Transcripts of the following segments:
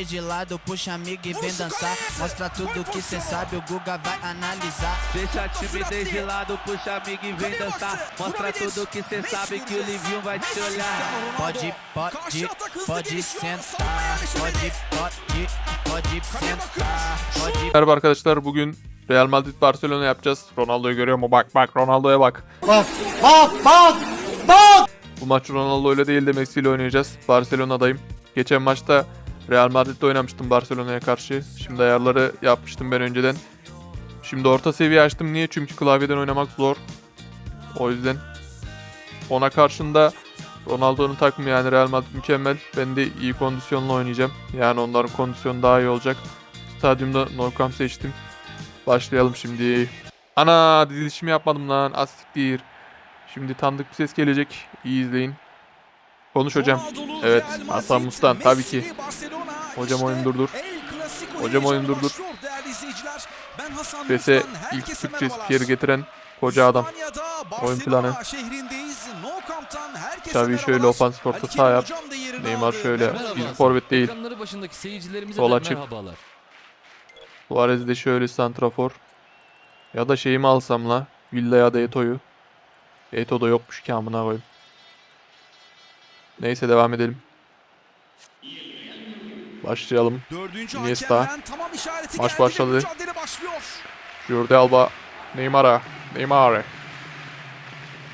De lado, puxa amigo e vem dançar. Mostra tudo que cê sabe, o Guga vai analisar. Deixa a timidez de lado, puxa amigo e vem dançar. Mostra tudo que cê sabe que o Livinho vai te olhar. Pode, pode, pode sentar. Pode, pode, pode sentar. Pode, Merhaba arkadaşlar bugün Real Madrid Barcelona yapacağız. Ronaldo'yu görüyor mu? Bak bak Ronaldo'ya bak. Bak bak bak bak. Bu maç Ronaldo öyle değil de Messi ile oynayacağız. Barcelona'dayım. Geçen maçta Real Madrid'de oynamıştım Barcelona'ya karşı. Şimdi ayarları yapmıştım ben önceden. Şimdi orta seviye açtım. Niye? Çünkü klavyeden oynamak zor. O yüzden ona karşında Ronaldo'nun takımı yani Real Madrid mükemmel. Ben de iyi kondisyonla oynayacağım. Yani onların kondisyonu daha iyi olacak. Stadyumda No Camp seçtim. Başlayalım şimdi. Ana dizilişimi yapmadım lan. Asiktir. Şimdi tanıdık bir ses gelecek. İyi izleyin. Konuş hocam. Evet, Hasan Mustan, tabii ki. Hocam oyun durdur. Hocam oyun durdur. Sese ilk Türkçe spikeri getiren koca adam. Oyun planı. Xavi şöyle ofansif orta saha yap. Neymar şöyle. Bizim forvet değil. Ekranları başındaki seyircilerimize Sola de çık. merhabalar. Suarez de şöyle santrafor. Ya da şeyimi alsam la. Villa ya da Eto'yu. Eto da yokmuş ki amına koyayım. Neyse devam edelim. Başlayalım. Dördüncü Iniesta. tamam Maç başladı. Jordi Alba. Neymar'a. Neymar.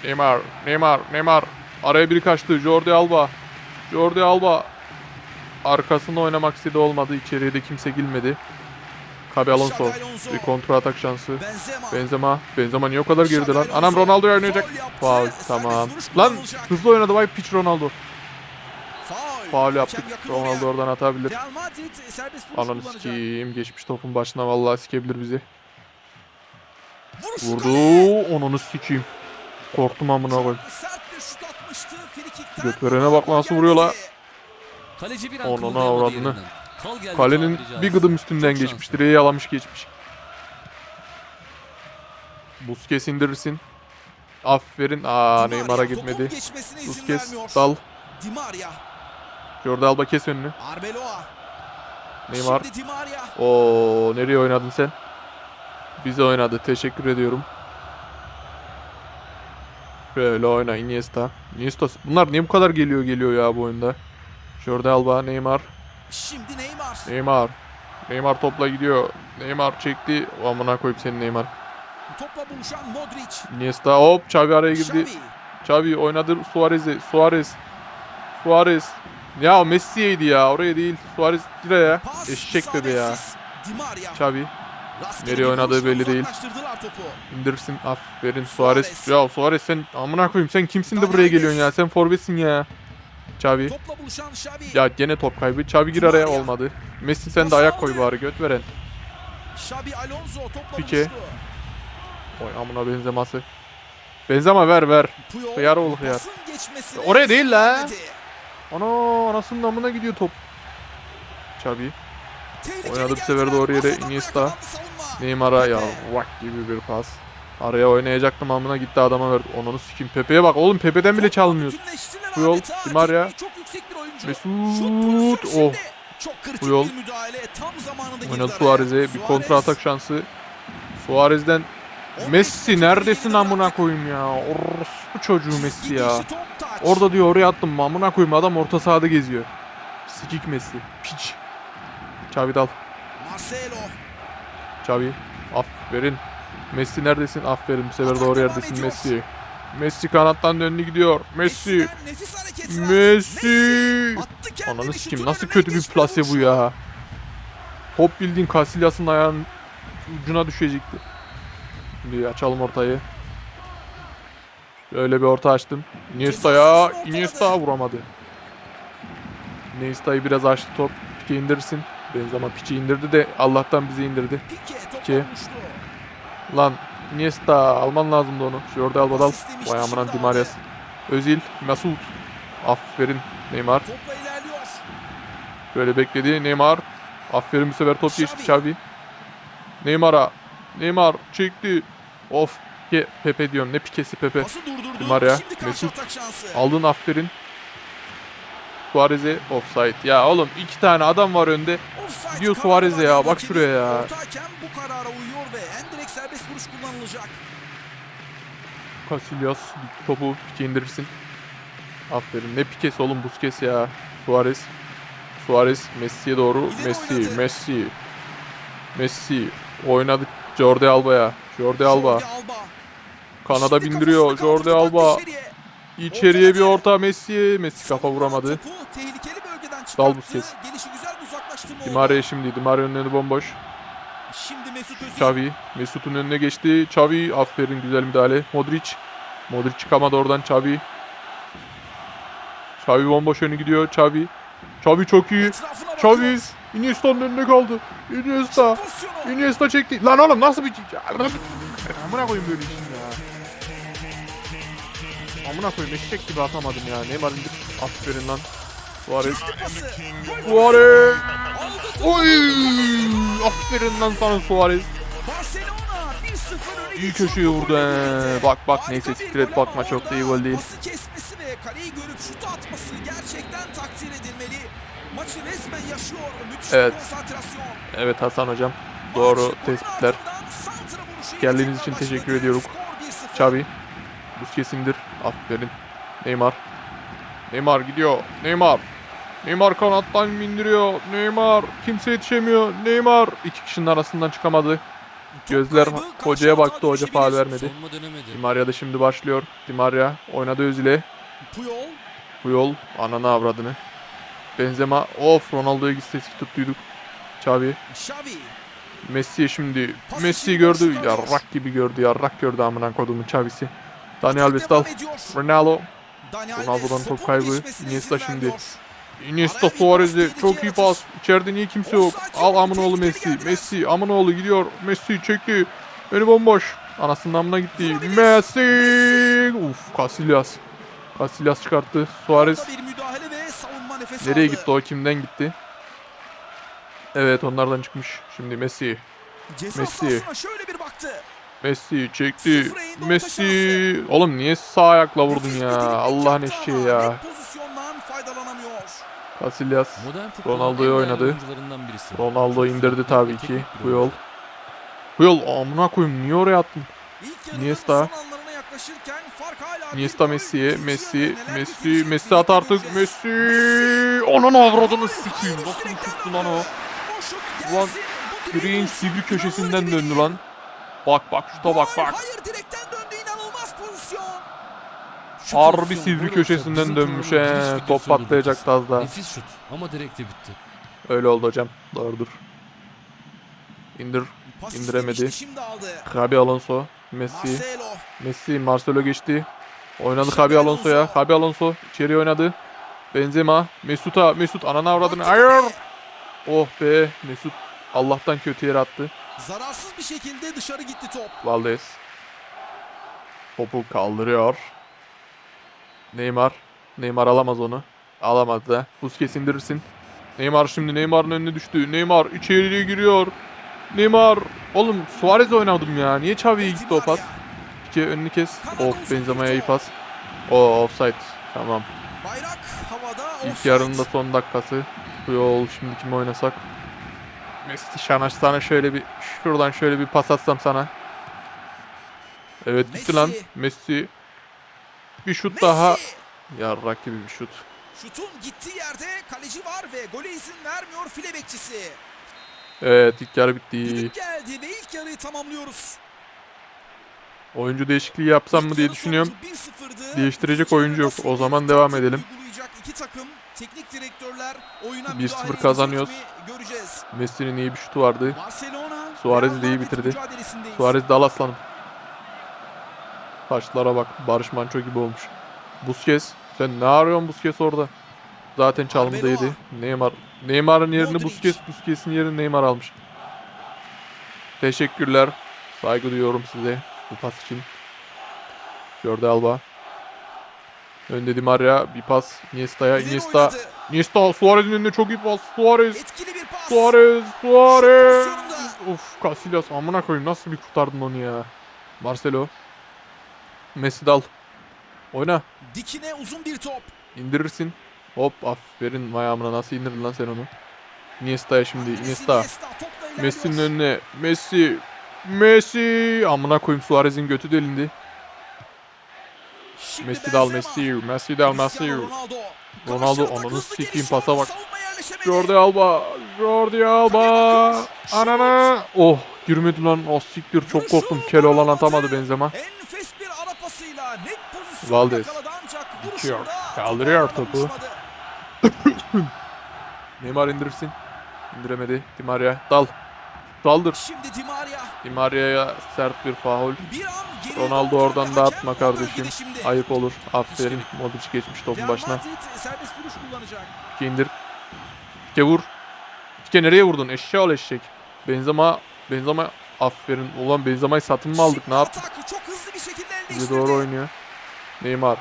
Neymar. Neymar. Neymar. Araya biri kaçtı. Jordi Alba. Jordi Alba. Arkasında oynamak istedi olmadı. İçeriye de kimse girmedi. Kabe Alonso. Bir kontra atak şansı. Benzema. Benzema. Benzema niye o kadar geride lan? Anam Alonso. Ronaldo'yu oynayacak. Faul tamam. Lan hızlı oynadı vay piç Ronaldo. Faul. Yaptık. Ronaldo oradan atabilir. Ananı sikeyim. Geçmiş topun başına vallahi sikebilir bizi. Vurdu. Onunu sikeyim. Korktum amına koyayım. Götverene bak nasıl vuruyor la. Kaleci bir an Onun kımıldayamadı avradını. Kalenin bir gıdım üstünden Çok geçmiş. Direği yalamış geçmiş. Busquets indirirsin. Aferin. Aa Neymar'a gitmedi. topun geçmesine izin Busquets vermiyor. dal. Di Maria. Jordi Alba kes önünü. Arbeloa. Neymar. Oo nereye oynadın sen? Bize oynadı. Teşekkür ediyorum. Şöyle oyna Iniesta. Iniesta. Bunlar niye bu kadar geliyor geliyor ya bu oyunda? Jordi Alba, Neymar. Şimdi Neymar. Neymar. Neymar topla gidiyor. Neymar çekti. Amına koyup senin Neymar. Topla buluşan Modric. Iniesta hop Xavi araya girdi. Xavi. Xavi oynadı Suarez'i. Suarez. Suarez. Ya Messi'yeydi ya. Oraya değil. Suarez ya. Eşek dedi ya. Xavi. Nereye oynadığı belli değil. İndirirsin. Aferin Suarez. Ya Suarez sen amına koyayım sen kimsin de buraya geliyorsun ya? Sen forvetsin ya. Xavi. Ya gene top kaybı. Xavi gir araya olmadı. Messi sen de ayak koy bari göt veren. Buluştu. Oy amına benzeması. Benzema ver ver. Hıyar oğlu hıyar. Oraya değil la. Ana anasının amına gidiyor top. Tehlikeli Oynadı bir sefer doğru yere Iniesta. Neymar'a ya vak gibi bir pas. Araya oynayacaktım amına gitti adama verdi. Onunu sikim. Pepe'ye bak oğlum Pepe'den bile. Bütünleştiler Bu yol, adeta. Di Maria. Tekniği Çok yüksek bir oyuncu. Mesut. Oh. Bu yol. Oynadı. Suarez'e bir kontra atak şansı. Suarez'den 15 Messi neredesin amına koyayım ya. Orospu çocuğu Messi ya. Orada diyor oraya attım mı amına koyayım adam orta sahada geziyor. Sikik Messi. Piç. Xavi dal. Marcelo. Xavi. Aferin. Messi neredesin? Aferin. Bu sefer doğru yerdesin. Messi. Messi kanattan döndü gidiyor. Messi. Messi. Ananı sikeyim nasıl kötü bir plase bu ya. Top bildiğin Casillas'ın ayağının ucuna düşecekti. Şimdi açalım ortayı. Şöyle bir orta açtım. Iniesta'ya. Iniesta vuramadı. Iniesta'yı biraz açtı top. Pike indirsin. Benzema Piç'i indirdi de Allah'tan bizi indirdi. Buluştu. Lan Iniesta alman lazımdı onu. Jordi Alba dal. Vay amına Di Marias. Özil. Mesut. Aferin Neymar. Böyle bekledi Neymar. Aferin bu sefer top geçti. Xavi. Neymar'a. Neymar çekti. Of. Pe Pepe diyorum ne pikesi Pepe. Maria, Mesut. Aldın aferin. Suarez'e offside. Ya oğlum iki tane adam var önde. Offside kararı Suarez'e ya, bak şuraya ya. Orta hakem bu karara uyuyor ve en direkt serbest vuruş kullanılacak. Casillas topu pike indirirsin. Aferin. Ne pikesi oğlum Busquets ya. Suarez. Suarez Messi'ye doğru. İleri Messi, oynadı. Messi. Messi. Oynadık Jordi Alba'ya. Jordi Alba. Jordi Alba. Kanada bindiriyor. Jordi Alba. içeriye. Bir orta Messi. Messi kafa vuramadı. Dal Busquets. Gelişi güzel bir uzaklaştırma Di oldu. Maria şimdi. Di Maria'nın önü bomboş. Şimdi Mesut Özil. Xavi. Mesut'un önüne geçti. Xavi. Aferin güzel müdahale. Modric. Modric çıkamadı oradan Xavi. Xavi bomboş önü gidiyor. Xavi. Xavi çok iyi. Xavi. Iniesta'nın önüne kaldı. Iniesta. Iniesta çekti. Lan oğlum nasıl bir... Amına koyayım böyle işin. Amına koyayım eşek gibi atamadım ya. Neymar indir. Aferin lan. Suarez. Suarez. Oy! Aferin lan sana Suarez. Barcelona 1-0 öne İyi köşeye vurdu. Bak bak neyse siktir et bakma çok da iyi gol değil. Kesmesi ve kaleyi görüp şutu atması gerçekten takdir edilmeli. Maçı resmen yaşıyor. Müthiş Evet. konsantrasyon. Evet Hasan hocam. Doğru tespitler. Geldiğiniz için teşekkür ediyorum. Skor 1-0. Xavi. Busquets indir. Aferin. Neymar. Neymar gidiyor. Neymar. Neymar kanattan indiriyor. Neymar. Kimse yetişemiyor. Neymar. İki kişinin arasından çıkamadı. Gözler hocaya baktı. Hoca faal vermedi. Savunma dönemedi. Di Maria da şimdi başlıyor. Di Maria oynadı Özil'e. Puyol. Bu yol ananı avradını. Benzema. Of Ronaldo'ya gitse tuttuyduk. Xavi. Xavi. Messi şimdi. Messi gördü. Yarrak gibi gördü. Yarrak gördü amına kodumun Xavi'si. Dani Alves dal. Ronaldo. Ronaldo'dan top kaybı. Iniesta şimdi. Iniesta Suarez'e çok iyi pas. İçeride niye kimse yok? Al Amınoğlu Messi. Messi Amınoğlu gidiyor. Messi çekti. Önü bomboş. Anasının amına gitti. Messi. Uf Casillas. Casillas çıkarttı. Suarez. Nereye gitti o? Kimden gitti? Evet onlardan çıkmış. Şimdi Messi. Messi. şöyle bir baktı. Messi çekti. Messi. Oğlum niye sağ ayakla vurdun ya? Allah'ın eşeği ya. net Pozisyondan faydalanamıyor. Casillas. Ronaldo'yu oynadı. Ronaldo indirdi tabii ki. Bu yol. Bu yol amına koyayım niye oraya attın? İlk yarının Iniesta. son anlarına yaklaşırken fark hala bir Iniesta gol. Messi'ye. Messi. Messi. Messi at artık. Messi. Onun avradını sikeyim. Nasıl şuttu lan o? Ulan, vuruşu sivri köşesinden döndü lan. Bak bak şuta bak bak. Hayır direkten döndü inanılmaz pozisyon. Şu Harbi sivri köşesinden dönmüş he. Top videosu olurdu. patlayacaktı az daha. Nefis şut ama direkte bitti. Öyle oldu hocam. Doğrudur. İndir. Pas İndiremedi. Xabi Alonso. Messi. Marcelo. Messi. Marcelo geçti. Oynadı Xabi Alonso'ya. Alonso. Xabi Alonso içeri oynadı. Benzema. Mesut'a. Mesut ananı avradını. Hayır. Oh be. Mesut Allah'tan kötü yere attı. Zararsız bir şekilde dışarı gitti top. Valdez. Topu kaldırıyor. Neymar. Neymar alamaz onu. Alamadı. Busquets indirirsin. Neymar şimdi Neymar'ın önüne düştü. Neymar içeriye giriyor. Neymar. Oğlum Suarez oynadım ya. Niye Xavi'ye gitti o pas? İki önünü kes. Of Benzema'ya iyi pas. O offside. Tamam. Bayrak havada. İlk yarının da son dakikası. Bu yol şimdi kim oynasak? Messi Şanaş sana şöyle bir şuradan şöyle bir pas atsam sana. Evet gitti lan. Messi. Bir şut Messi. daha. Yarrak gibi bir şut. Şutun gittiği yerde kaleci var ve gole izin vermiyor file bekçisi. Evet ilk yarı bitti. Düdük geldi ve ilk yarıyı tamamlıyoruz. Oyuncu değişikliği yapsam mı diye düşünüyorum. sonucu 1-0'dı. Değiştirecek oyuncu yok. O zaman devam edelim. uygulayacak iki takım, teknik direktörler oyuna 1-0 müdahale kazanıyoruz. Messi'nin iyi bir şutu vardı. Suarez de iyi bitirdi. Suarez de al aslanım. Taşlara bak. Barış Manço gibi olmuş. Busquets. Sen ne arıyorsun Busquets orada? Zaten. Arbeloa. Neymar. Neymar'ın yerini. Busquets. Busquets'in yerini Neymar almış. Teşekkürler. Saygı duyuyorum size bu pas için. Jordi Alba. Önde Di Maria. Bir pas Iniesta'ya. Iniesta. Iniesta. Suarez'in önünde çok iyi pas. Suarez. Etkili. Suarez, Suarez. Of Casillas amına koyayım nasıl bir kurtardın onu ya. Marcelo. Messi dal. Oyna. Dikine uzun bir top. indirirsin. Hop aferin vay amına nasıl indirdin lan sen onu. Iniesta'ya şimdi Iniesta. Messi'nin önüne. Messi. Messi. Amına koyayım Suarez'in götü delindi. Şimdi Messi dal. Messi. Messi dal Messi. Ronaldo. Ananı sikeyim pasa bak. Jordi Alba. Jordi Alba. Anana. Oh girmedi lan. O siktir çok korktum. Keloğlan atamadı Benzema. Enfes bir ara pasıyla net pozisyon Valdez. Dikiyor, kaldırıyor topu. Neymar indirsin. İndiremedi. Di Maria. Dal. Daldır. Şimdi Di Maria Di Maria'ya sert bir faul. Ronaldo oradan dağıtma kardeşim. Ayıp olur. Aferin. Modric geçmiş topun başına. Pike indir. Pike vur. Pike nereye vurdun? Eşeğe ol eşek. Benzema. Benzema. Aferin. Ulan Benzema'yı satın mı aldık? Ne yaptık? Bize doğru oynuyor. Neymar.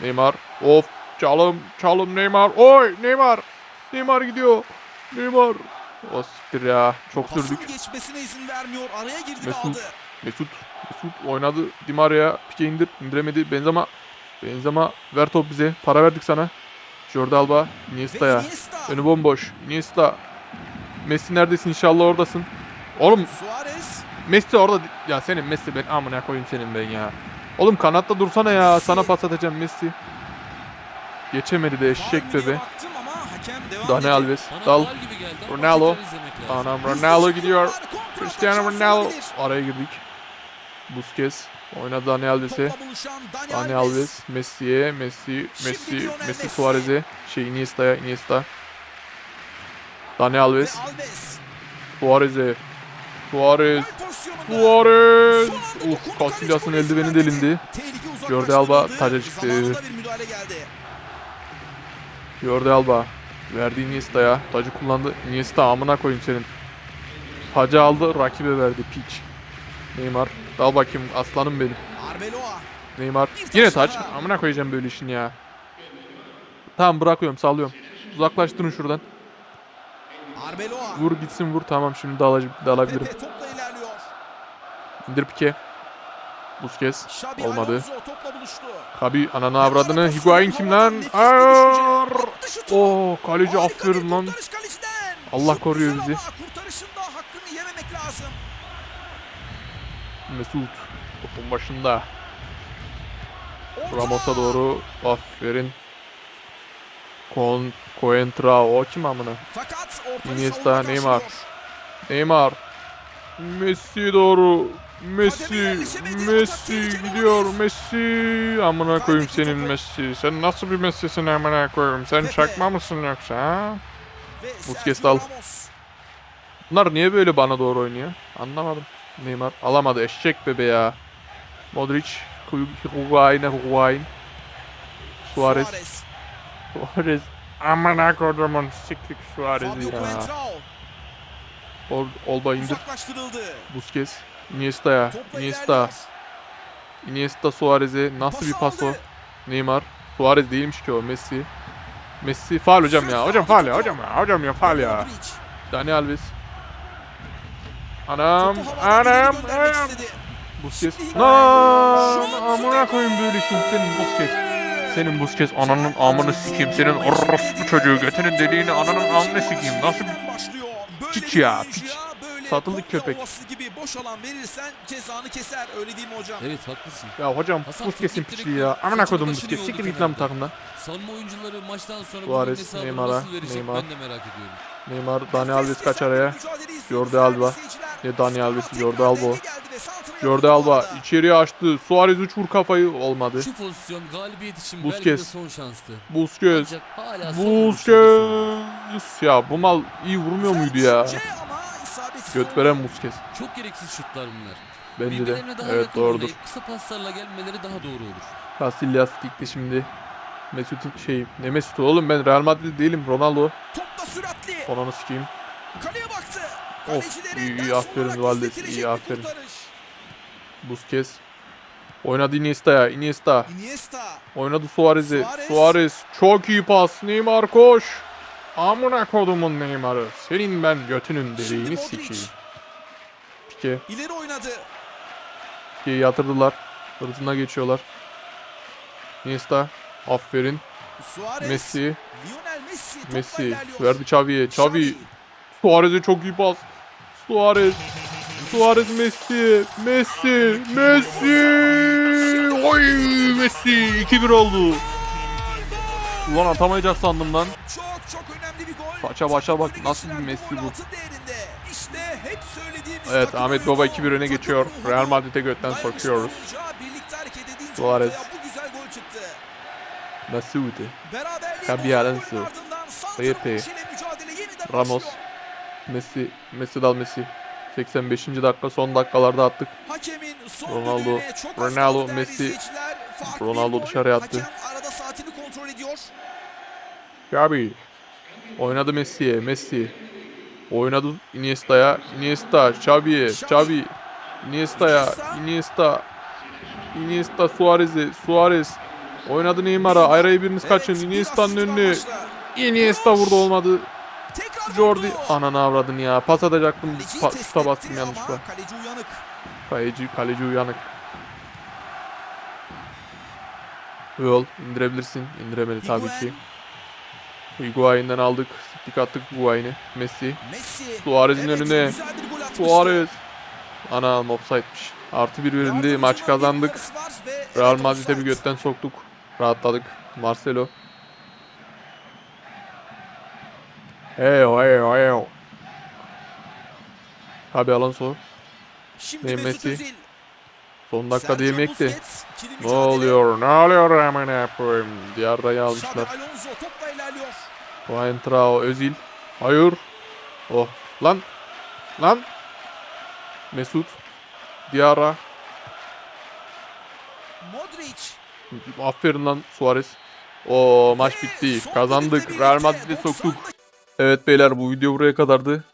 Neymar. Of. Çalım. Çalım Neymar. Oy Neymar. Neymar gidiyor. Neymar. O siktir ya. Çok Pasın sürdük. geçmesine izin vermiyor. Araya girdi Mesut. aldı. Mesut. Mesut oynadı. Di Maria. Pike indir. İndiremedi. Benzema. Benzema. Ver top bize. Para verdik sana. Jordi Alba. Iniesta'ya. Iniesta. Önü bomboş. Iniesta. Messi neredesin? İnşallah oradasın. Oğlum Suarez. Messi orada. Ya senin Messi ben amına koyayım senin ben ya. Oğlum kanatta dursana ya. Messi. Sana pas atacağım Messi. Geçemedi de eşek bebe. Dani. Alves. Dal. Ronaldo. Anam Ronaldo gidiyor. Cristiano Ronaldo. Araya girdik. Busquets. Oynadı Dani Alves'e. Dani, Alves. Messi'ye. Messi. Messi. Messi. Suarez'e. Şey Iniesta'ya. Iniesta. Dani Alves. Ve Alves. Suarez'e. Suarez. Suarez. Uf Casillas'ın eldiveni delindi. Jordi Alba taca çıktı. Jordi Alba. Verdi Iniesta'ya. Tacı kullandı. Iniesta amına koyayım senin. Tacı aldı rakibe verdi piç. Neymar. Dal bakayım aslanım benim. Arbeloa. Neymar. Yine taç. Amına koyacağım böyle işin ya. Tamam bırakıyorum sallıyorum. Uzaklaştırın şuradan. Arbeloa. Vur gitsin vur tamam şimdi dalacağım, dalabilirim. Pepe topla ilerliyor. İndir pike. Busquets. Xabi Olmadı. Alonso. Kabi ananı avradını. Higuain kim lan? Oo kaleci aferin lan. Allah koruyor bizi. Mesut. Topun başında. Ramos'a doğru. Aferin. Kon Coentra o kim amına? Iniesta, Neymar. Neymar. Messi doğru. Messi. Messi gidiyor. Messi. Amına koyayım senin. Messi. Sen nasıl bir Messi'sin amına koyayım? Sen çakma mısın yoksa ha? Busquets al. Bunlar niye böyle bana doğru oynuyor? Anlamadım. Neymar alamadı eşek bebe ya. Modric, Higuain, Higuain. Suarez. Suarez. Suarez. Amına kodumun siklik Suarez'i ya. Ol, Olba indir. Busquets. Iniesta'ya. Topla Iniesta. Iniesta Suarez'e. Nasıl bir pas o? Neymar. Suarez değilmiş ki o. Messi. Messi. Faal hocam ya. Hocam faal ya. Hocam ya. Hocam ya faal ya. Dani Alves. Anam. Anam. Anam. Busquets. Lan amına koyayım böyle işin senin Busquets. Senin Busquets ananın amını sikeyim. Senin orospu çocuğu götünün deliğini ananın amını sikeyim. Nasıl Piç ya, piç. kopya köpek. gibi boş alan verirsen cezanı keser. Öyle değil mi hocam? Evet haklısın. Ya hocam Busquets'in piçliği ya. Amına koydum Busquets. Siktir git lan bu takımdan. Savunma oyuncuları maçtan sonra Suarez, hesabını Neymar'a, nasıl verecek Neymar. ben de merak ediyorum. Neymar, Dani Alves kaç araya. Jordi Alba. Ne Dani Alves, Tekrar Jordi Alba. Jordi Alba içeriye açtı. Suarez uç vur kafayı olmadı. Şu pozisyon galibiyet için Busquets. belki de son şanstı. Busquets. Busquets. Ya bu mal iyi vurmuyor muydu ya? Göt veren Busquets. Çok gereksiz şutlar bunlar. Bence de. Evet doğrudur. kısa paslarla gelmeleri daha doğru olur. Casillas gitti şimdi. Mesut'un şey ne Mesut oğlum ben Real Madrid değilim Ronaldo. Top da süratli. Onanı sikeyim. Kaleye baktı. Of, iyi, iyi, aferin Valdes, iyi, aferin. Busquets. Oynadı Iniesta'ya. Iniesta. Iniesta. Oynadı Suarez'e. Suarez. Suarez. Çok iyi pas. Neymar koş. Amına kodumun Neymar'ı. Senin ben götünün deliğini sikeyim. Pike. İleri oynadı. Pike'yi yatırdılar. Hırsına geçiyorlar. Iniesta. Aferin. Suarez. Messi. Lionel Messi. Messi. Verdi Xavi'ye. Xavi. Xavi. Suarez'e çok iyi pas. Suarez. Suarez Messi. Messi. Messi. Oy Messi. 2-1 oldu. Ulan atamayacak sandım lan. Çok çok önemli bir gol. Paça başa bak, nasıl bir Messi bu. İşte hep Evet Ahmet. Baba 2-1 öne geçiyor. Real. Madrid'e götten sokuyoruz. Suarez. golün ardından Santrafor Pepe. Ramos. Messi. Messi dal Messi. 85. dakika son dakikalarda attık. Hakemin son Ronaldo, Ronaldo, Messi. Ronaldo dışarıya attı. Xavi. Oynadı Messi'ye. Messi. Oynadı Iniesta'ya. Iniesta. Xavi'ye. Xavi. Iniesta'ya. Iniesta. Iniesta Suarez'e. Suarez. Oynadı Neymar'a. Ayrayı biriniz kaçın. Iniesta'nın başla. Iniesta vurdu olmadı. Tekrar Jordi. Ananı avradın ya. Pas atacaktım. Pa- Şuta bastım yanlışlıkla. Kaleci uyanık. Kaleci, kaleci uyanık. Yol indirebilirsin. İndiremedi tabii ki. Higuain'den aldık. Siktik attık Higuain'i. Messi. Messi. Suarez'in Evet, önüne. Suarez. Ana offside'miş. Artı bir verildi. Maç kazandık. Real Madrid'e bir götten soktuk. Rahatladık. Marcelo. Heyo heyo heyo. Abi Alonso. Şimdi Messi. Özil. Son dakika değmekti. Ne oluyor? Ne oluyor hemen yapayım? Diğerrayı Xabi almışlar. Weintrao, Özil. Hayır. Oh. Lan. Lan. Mesut. Diarra. Modric. Aferin lan Suarez. O maç Ve bitti. Kazandık. Real 90 soktuk. Evet beyler bu video buraya kadardı.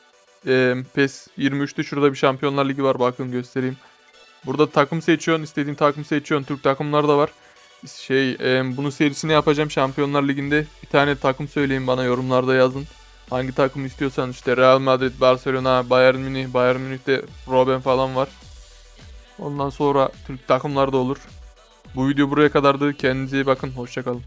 Ee, PES 23'te şurada bir Şampiyonlar Ligi var. Bakın göstereyim. Burada takım seçiyorsun. istediğin takım seçiyorsun. Türk takımları da var. Şey e, bunun serisini yapacağım Şampiyonlar Ligi'nde. Bir tane takım söyleyin bana yorumlarda yazın. Hangi takım istiyorsan işte Real Madrid, Barcelona, Bayern Münih, Bayern Münih'te Robben falan var. Ondan sonra Türk takımları da olur. Bu video buraya kadardı. Kendinize iyi bakın. Hoşçakalın.